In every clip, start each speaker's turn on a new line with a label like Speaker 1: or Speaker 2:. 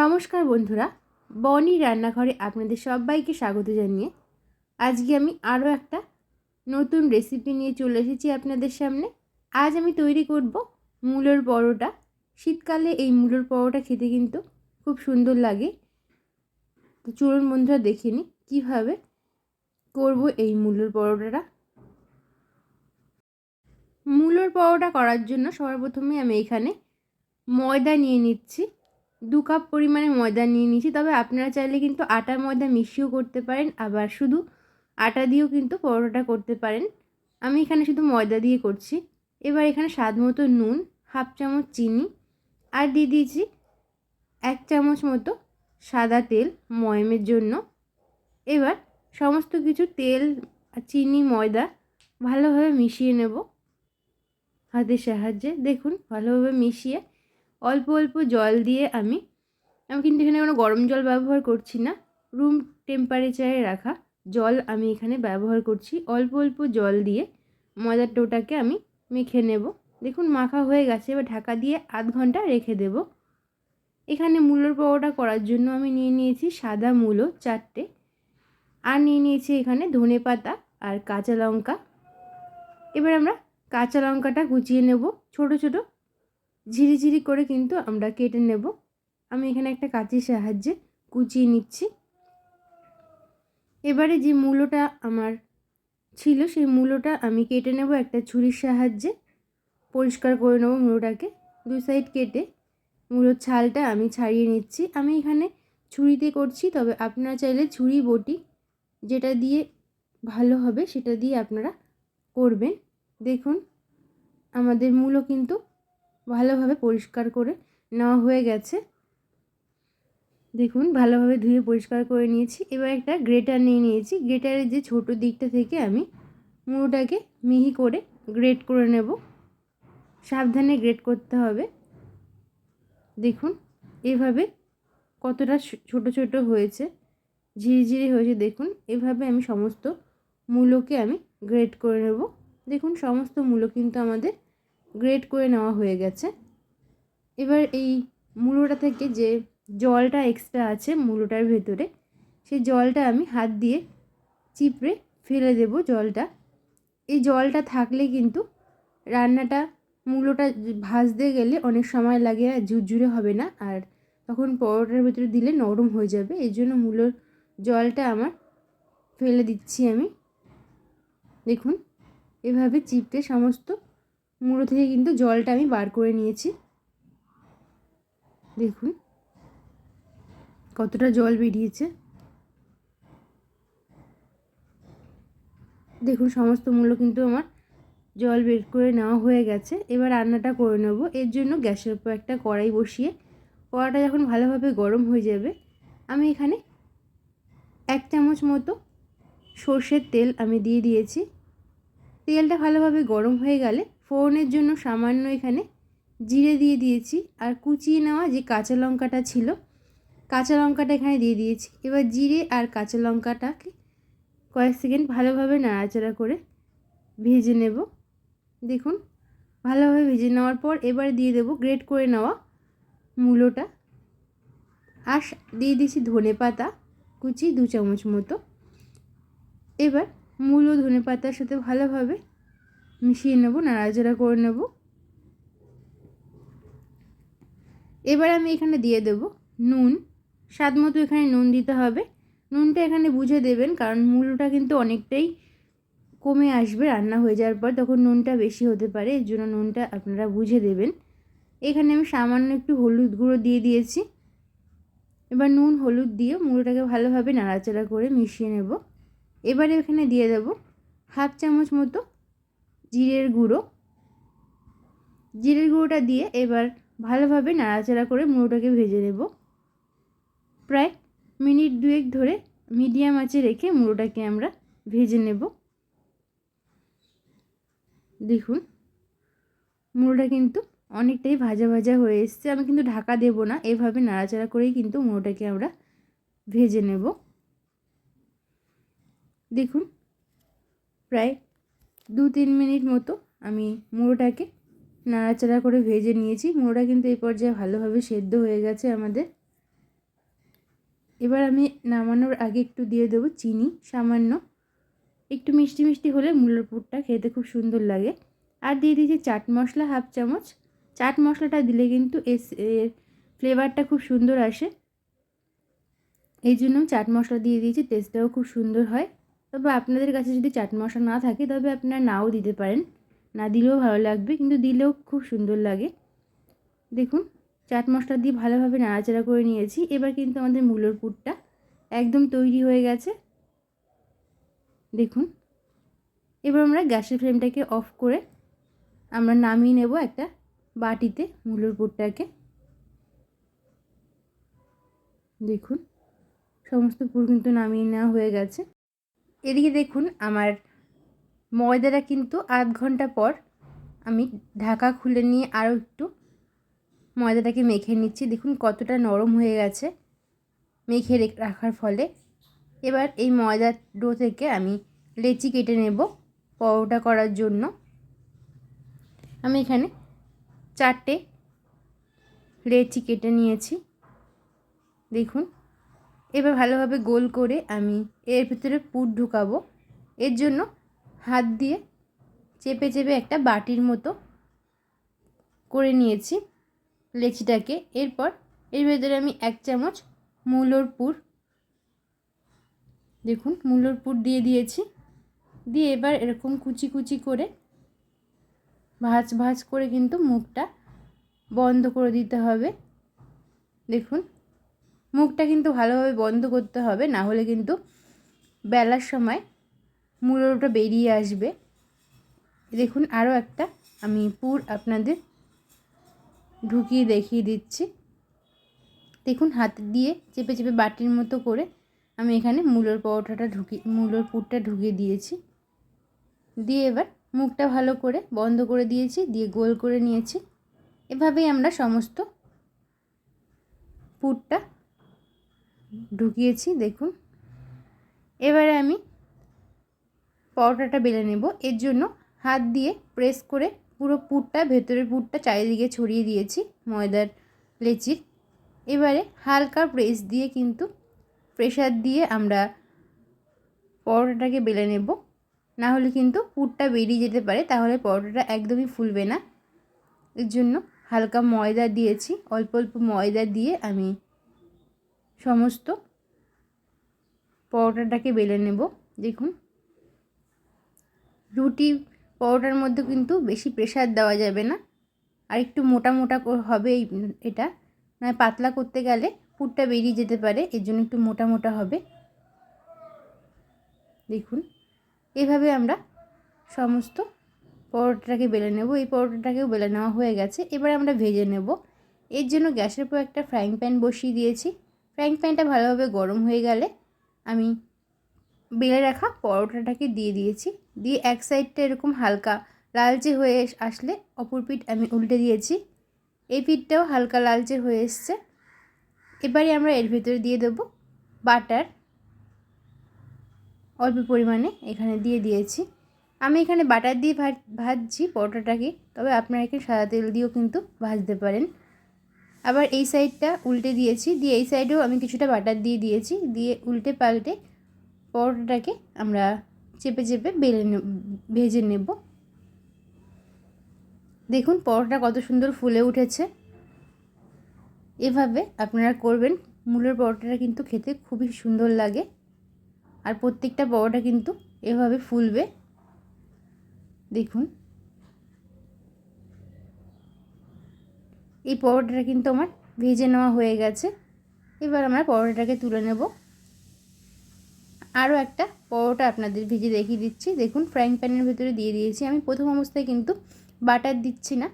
Speaker 1: নমস্কার বন্ধুরা, বনি রান্নাঘরে আপনাদের সবাইকে স্বাগত জানিয়ে আজকে আমি আরও একটা নতুন রেসিপি নিয়ে চলে এসেছি আপনাদের সামনে। আজ আমি তৈরি করব মূলোর পরোটা। শীতকালে এই মূলোর পরোটা খেতে কিন্তু খুব সুন্দর লাগে। তো চলুন বন্ধুরা, দেখে নিই কীভাবে করব এই মূলোর পরোটাটা। মূলোর পরোটা করার জন্য সবার প্রথমে আমি এখানে ময়দা নিয়ে নিচ্ছি। দু কাপ পরিমাণে ময়দা নিয়ে নিয়েছি, তবে আপনারা চাইলে কিন্তু আটা ময়দা মিশিয়েও করতে পারেন, আবার শুধু আটা দিয়েও কিন্তু পরোটাটা করতে পারেন। আমি এখানে শুধু ময়দা দিয়ে করছি। এবার এখানে স্বাদ মতো নুন, হাফ চামচ চিনি, আর দিয়ে দিয়েছি এক চামচ মতো সাদা তেল ময়মের জন্য। এবার সমস্ত কিছু তেল চিনি, ময়দা ভালোভাবে মিশিয়ে নেব। হাতের সাহায্যে দেখুন, ভালোভাবে মিশিয়ে অল্প অল্প জল দিয়ে আমি আমি কিন্তু এখানে কোনো গরম জল ব্যবহার করছি না। রুম টেম্পারেচারে রাখা জল আমি এখানে ব্যবহার করছি। অল্প অল্প জল দিয়ে ময়দার টোটাকে আমি মেখে নেব। দেখুন মাখা হয়ে গেছে, এবার ঢাকা দিয়ে আধ ঘণ্টা রেখে দেব। এখানে মূলোর পরোটা করার জন্য আমি নিয়ে নিয়েছি সাদা মূলো চারটে। আর নিয়ে নিয়েছি এখানে ধনে পাতা আর কাঁচা লঙ্কা। এবার আমরা কাঁচা লঙ্কাটা কুচিয়ে নেব। ছোট ছোট ঝিরিঝিরি করে কিন্তু আমরা কেটে নেব। আমি এখানে একটা কাঁচির সাহায্যে কুচিয়ে নিচ্ছি। এবারে যে মূলোটা আমার ছিল, সেই মূলোটা আমি কেটে নেব একটা ছুরির সাহায্যে। পরিষ্কার করে নেব মূলোটাকে। দু সাইড কেটে মূলোর ছালটা আমি ছাড়িয়ে নিচ্ছি। আমি এখানে ছুরিতে করছি, তবে আপনারা চাইলে ছুরি, বটি যেটা দিয়ে ভালো হবে সেটা দিয়ে আপনারা করবেন। দেখুন, আমাদের মূলো কিন্তু ভালোভাবে পরিষ্কার করে নেওয়া হয়ে গেছে। দেখুন, ভালোভাবে ধুয়ে পরিষ্কার করে নিয়েছি। এবার একটা গ্রেটার নিয়ে নিয়েছি। গ্রেটারের যে ছোট দিকটা থেকে আমি মুড়োটাকে মিহি করে গ্রেট করে নেব। সাবধানে গ্রেট করতে হবে। দেখুন, এভাবে কতটা ছোট ছোট হয়েছে, ঝিরিঝিরি হয়েছে। দেখুন, এভাবে আমি সমস্ত মূলোকে আমি গ্রেট করে নেব। দেখুন, সমস্ত মূলো কিন্তু আমাদের গ্রেট করে নেওয়া হয়ে গেছে। এবার এই মূলোটা থেকে যে জলটা এক্সট্রা আছে মূলোটার ভেতরে, সেই জলটা আমি হাত দিয়ে চিপড়ে ফেলে দেব জলটা। এই জলটা থাকলে কিন্তু রান্নাটা মূলোটা ভাজতে গেলে অনেক সময় লাগে আর ঝুরঝুরে হবে না, আর তখন পরোটার ভেতরে দিলে নরম হয়ে যাবে। এই জন্য মূলোর জলটা আমার ফেলে দিচ্ছি আমি। দেখুন, এভাবে চিপড়ে সমস্ত মুড়ো থেকে কিন্তু জলটা আমি বার করে নিয়েছি। দেখুন, কতটা জল বেরিয়েছে। দেখুন, সমস্ত মূল্য কিন্তু আমার জল বের করে নেওয়া হয়ে গেছে। এবার রান্নাটা করে নেব। এর জন্য গ্যাসের উপর একটা কড়াই বসিয়ে, কড়াটা যখন ভালোভাবে গরম হয়ে যাবে, আমি এখানে এক চামচ মতো সর্ষের তেল আমি দিয়ে দিয়েছি। তেলটা ভালোভাবে গরম হয়ে গেলে ফোড়নের জন্য সামান্য এখানে জিরে দিয়ে দিয়েছি আর কুচিয়ে নেওয়া যে কাঁচা লঙ্কাটা ছিল, কাঁচা লঙ্কাটা এখানে দিয়ে দিয়েছি। এবার জিরে আর কাঁচা লঙ্কাটাকে কয়েক সেকেন্ড ভালোভাবে নাড়াচাড়া করে ভেজে নেব। দেখুন, ভালোভাবে ভেজে নেওয়ার পর এবার দিয়ে দেব গ্রেট করে নেওয়া মূলোটা। আর দিয়ে দিয়েছি ধনে পাতা কুচি দু চামচ মতো। এবার মূল ধনে পাতার সাথে ভালোভাবে মিশিয়ে নেব, নাড়াচাড়া করে নেব। এবার আমি এখানে দিয়ে দেব নুন। স্বাদ মতো এখানে নুন দিতে হবে। নুনটা এখানে বুঝে দেবেন, কারণ মূলটা কিন্তু অনেকটাই কমে আসবে রান্না হয়ে যাওয়ার পর, তখন নুনটা বেশি হতে পারে। এর জন্য নুনটা আপনারা বুঝে দেবেন। এখানে আমি সামান্য একটু হলুদ গুঁড়ো দিয়ে দিয়েছি। এবার নুন, হলুদ দিয়ে মুড়োটাকে ভালোভাবে নাড়াচাড়া করে মিশিয়ে নেব। এবারে এখানে দিয়ে দেব হাফ চামচ মতো জিরের গুঁড়ো। জিরের গুঁড়োটা দিয়ে এবার ভালোভাবে নাড়াচাড়া করে মুড়োটাকে ভেজে নেব। প্রায় মিনিট দুয়েক ধরে মিডিয়াম আঁচে রেখে মুড়োটাকে আমরা ভেজে নেব। দেখুন, মুড়োটা কিন্তু অনেকটাই ভাজা ভাজা হয়ে এসছে। আমি কিন্তু ঢাকা দেব না, এভাবে নাড়াচাড়া করেই কিন্তু মুড়োটাকে আমরা ভেজে নেব। দেখুন, প্রায় দু তিন মিনিট মতো আমি মুড়োটাকে নাড়াচাড়া করে ভেজে নিয়েছি। মুড়োটা কিন্তু এই পর্যায়ে ভালোভাবে সেদ্ধ হয়ে গেছে আমাদের। এবার আমি নামানোর আগে একটু দিয়ে দেবো চিনি, সামান্য। একটু মিষ্টি মিষ্টি হলে মূলোর পুরটা খেতে খুব সুন্দর লাগে। আর দিয়ে দিয়েছি চাট মশলা হাফ চামচ। চাট মশলাটা দিলে কিন্তু এর ফ্লেভারটা খুব সুন্দর আসে। এই জন্য চাট মশলা দিয়ে দিয়েছি, টেস্টটাও খুব সুন্দর হয়। তবে আপনাদের কাছে যদি চাট মশলা না থাকে, তবে আপনারা নাও দিতে পারেন। না দিলেও ভালো লাগবে, কিন্তু দিলেও খুব সুন্দর লাগে। দেখুন, চাট মশলা দিয়ে ভালোভাবে নাড়াচাড়া করে নিয়েছি। এবার কিন্তু আমাদের মূলোর পুরটা একদম তৈরি হয়ে গেছে। দেখুন, এবার আমরা গ্যাসের ফ্লেমটাকে অফ করে আমরা নামিয়ে নেব একটা বাটিতে মূলোর পুরটাকে। দেখুন, সমস্ত পুর কিন্তু নামিয়ে নেওয়া হয়ে গেছে। এদিকে দেখুন আমার ময়দাটা কিন্তু আধ ঘণ্টা পর আমি ঢাকা খুলে নিয়ে আরও একটু ময়দাটাকে মেখে নিচ্ছি। দেখুন কতটা নরম হয়ে গেছে মেখে রাখার ফলে। এবার এই ময়দার ডো থেকে আমি লেচি কেটে নেব পরোটা করার জন্য। আমি এখানে চারটে লেচি কেটে নিয়েছি। দেখুন এবার ভালোভাবে গোল করে আমি এর ভিতরে পুর ঢুকাবো। এর জন্য হাত দিয়ে চেপে চেপে একটা বাটির মতো করে নিয়েছি লেচিটাকে। এরপর এর ভেতরে আমি এক চামচ মূলোর পুর, দেখুন মূলোর পুর দিয়ে দিয়েছি। দিয়ে এবার এরকম কুচি কুচি করে, ভাজ ভাজ করে কিন্তু মুখটা বন্ধ করে দিতে হবে। দেখুন মুখটা কিন্তু ভালোভাবে বন্ধ করতে হবে, না হলে কিন্তু বেলার সময় মূলোটা বেরিয়ে আসবে। দেখুন আরও একটা আমি পুর আপনাদের ঢুকিয়ে দেখিয়ে দিচ্ছি। দেখুন, হাত দিয়ে চেপে চেপে বাটির মতো করে আমি এখানে মূলোর পরোটাটা ঢুকি, মূলোর পুরটা ঢুকিয়ে দিয়েছি। দিয়ে এবার মুখটা ভালো করে বন্ধ করে দিয়েছি, দিয়ে গোল করে নিয়েছি। এভাবেই আমরা সমস্ত পুরটা ঢুকিয়েছি, দেখুন। এবারে আমি পরোটাটা বেলে নেব। এর জন্য হাত দিয়ে প্রেস করে পুরো পুরটা, ভেতরের পুরটা চারিদিকে ছড়িয়ে দিয়েছি, ময়দার লেচির। এবারে হালকা প্রেস দিয়ে কিন্তু প্রেশার দিয়ে আমরা পরোটাটাকে বেলে নেব। না হলে কিন্তু পুরটা বেরিয়ে যেতে পারে, তাহলে পরোটাটা একদমই ফুলবে না। এর জন্য হালকা ময়দা দিয়েছি, অল্প অল্প ময়দা দিয়ে আমি সমস্ত পরোটাটাকে বেলে নেব, দেখুন। রুটি পরোটার মধ্যে কিন্তু বেশি প্রেশার দেওয়া যাবে না। আর একটু মোটা মোটা হবে এটা। নয় পাতলা করতে গেলে পুরটা বেরিয়ে যেতে পারে, এর জন্য একটু মোটা মোটা হবে। দেখুন, এভাবে আমরা সমস্ত পরোটাটাকে বেলে নেব। এই পরোটাটাকেও বেলে নেওয়া হয়ে গেছে। এবার আমরা ভেজে নেব। এর জন্য গ্যাসের উপর একটা ফ্রাইং প্যান বসিয়ে দিয়েছি। ফ্রাইং প্যানটা ভালোভাবে গরম হয়ে গেলে আমি বেলে রাখা পরোটাটাকে দিয়ে দিয়েছি। দিয়ে এক সাইডটা এরকম হালকা লালচে হয়ে আসলে অপর পিঠ আমি উল্টে দিয়েছি। এই পিঠটাও হালকা লালচে হয়ে এসছে। এবারে আমরা এর ভিতরে দিয়ে দেব বাটার। অল্প পরিমাণে এখানে দিয়ে দিয়েছি। আমি এখানে বাটার দিয়ে ভাজছি পরোটাটাকে। তবে আপনারা এখানে সাদা তেল দিয়েও কিন্তু ভাজতে পারেন। আবার এই সাইডটা উল্টে দিয়েছি, দিয়ে এই সাইডেও আমি কিছুটা বাটার দিয়ে দিয়েছি, দিয়ে উল্টে পাল্টে পরোটাটাকে আমরা চেপে চেপে বেলে ভেজে নেব। দেখুন পরোটা কত সুন্দর ফুলে উঠেছে। এভাবে আপনারা করবেন, মূলের পরোটাটা কিন্তু খেতে খুবই সুন্দর লাগে, আর প্রত্যেকটা পরোটা কিন্তু এভাবে ফুলবে। দেখুন। এই পরোটাটা কিন্তু আমার ভেজে নেওয়া হয়ে গেছে। এবার আমরা পরোটাটাকে তুলে নেব। আরও একটা পরোটা আপনাদের ভেজে দেখিয়ে দিচ্ছি। দেখুন ফ্রাইং প্যানের ভেতরে দিয়ে দিয়েছি। আমি প্রথম অবস্থায় কিন্তু বাটার দিচ্ছি না।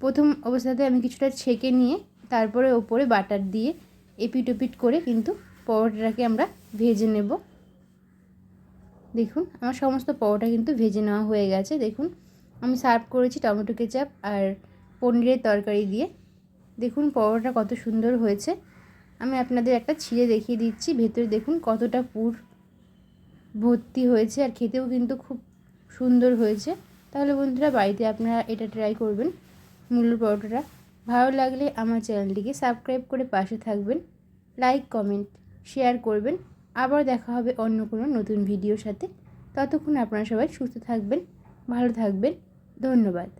Speaker 1: প্রথম অবস্থাতে আমি কিছুটা ছেঁকে নিয়ে তারপরে ওপরে বাটার দিয়ে এপিট ওপিট করে কিন্তু পরোটাটাকে আমরা ভেজে নেব। দেখুন, আমার সমস্ত পরোটা কিন্তু ভেজে নেওয়া হয়ে গেছে। দেখুন, আমি সার্ভ করেছি টমেটো কেচাপ আর পনিরের তরকারি দিয়ে। দেখুন পরোটা কত সুন্দর হয়েছে। আমি আপনাদের একটা ছিঁড়ে দেখিয়ে দিচ্ছি। ভেতরে দেখুন কতটা পুর ভর্তি হয়েছে আর খেতেও কিন্তু খুব সুন্দর হয়েছে। তাহলে বন্ধুরা, বাড়িতে আপনারা এটা ট্রাই করবেন মূল্য পরোটাটা। ভালো লাগলে আমার চ্যানেলটিকে সাবস্ক্রাইব করে পাশে থাকবেন লাইক কমেন্ট শেয়ার করবেন। আবার দেখা হবে অন্য কোনো নতুন ভিডিওর সাথে। ততক্ষণ আপনারা সবাই সুস্থ থাকবেন, ভালো থাকবেন। ধন্যবাদ।